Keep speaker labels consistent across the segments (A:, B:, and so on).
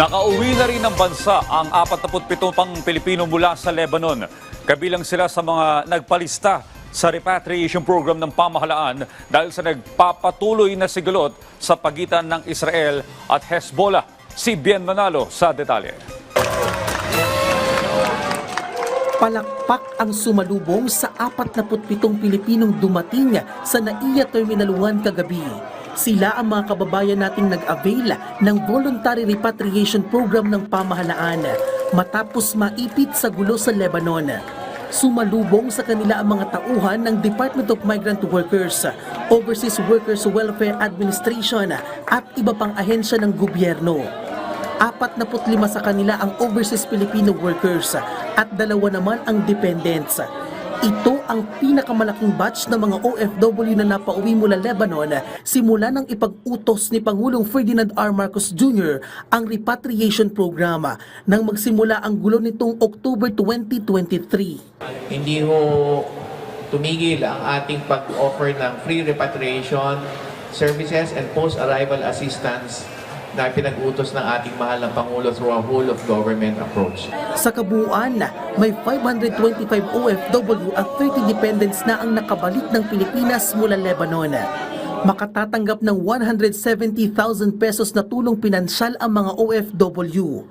A: Nakauwi na rin ng bansa ang 47 pang Pilipino mula sa Lebanon. Kabilang sila sa mga nagpalista sa repatriation program ng pamahalaan dahil sa nagpapatuloy na sigulot sa pagitan ng Israel at Hezbollah. Si Bien Manalo sa detalye.
B: Palakpak ang sumalubong sa 47 Pilipinong dumating sa NAIA Terminal 1 kagabi. Sila ang mga kababayan nating nag-avail ng voluntary repatriation program ng pamahalaan matapos maipit sa gulo sa Lebanon. Sumalubong sa kanila ang mga tauhan ng Department of Migrant Workers, Overseas Workers Welfare Administration at iba pang ahensya ng gobyerno. 45 sa kanila ang overseas Filipino workers at dalawa naman ang dependents. Ito ang pinakamalaking batch ng mga OFW na napauwi mula Lebanon simula ng ipag-utos ni Pangulong Ferdinand R. Marcos Jr. ang repatriation programa nang magsimula ang gulo nitong October 2023.
C: hindi ho tumigil ang ating pag-offer ng free repatriation services and post-arrival assistance na pinag-utos ng ating mahal na Pangulo through a whole of government approach.
B: Sa kabuuan, may 525 OFW at 30 dependents na ang nakabalik ng Pilipinas mula Lebanon. Makatatanggap ng 170,000 pesos na tulong pinansyal ang mga OFW.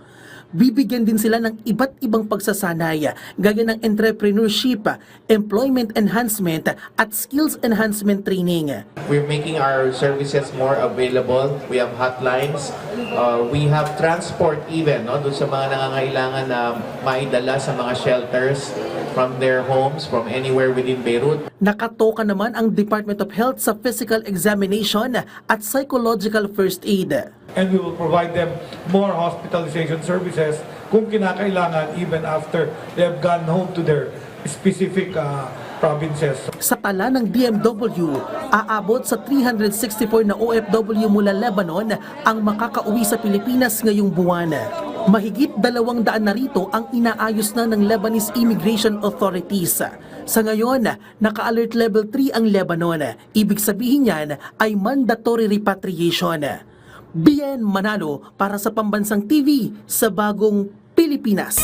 B: Bibigyan din sila ng iba't ibang pagsasanay gaya ng entrepreneurship, employment enhancement at skills enhancement training.
C: We're making our services more available. We have hotlines. Uh, we have transport even, no? Doon sa mga nangangailangan na maidala sa mga shelters from their homes, from anywhere within Beirut.
B: Nakatoka naman ang Department of Health sa physical examination at psychological first aid.
D: and we will provide them more hospitalization services kung kinakailangan even after they have gone home to their specific uh, provinces.
B: Sa tala ng DMW, aabot sa 364 na OFW mula Lebanon ang makakauwi sa Pilipinas ngayong buwan. Mahigit dalawang daan na rito ang inaayos na ng Lebanese Immigration Authorities. Sa ngayon, naka-alert level 3 ang Lebanon. Ibig sabihin niyan ay mandatory repatriation. Bien Manalo para sa Pambansang TV sa Bagong Pilipinas.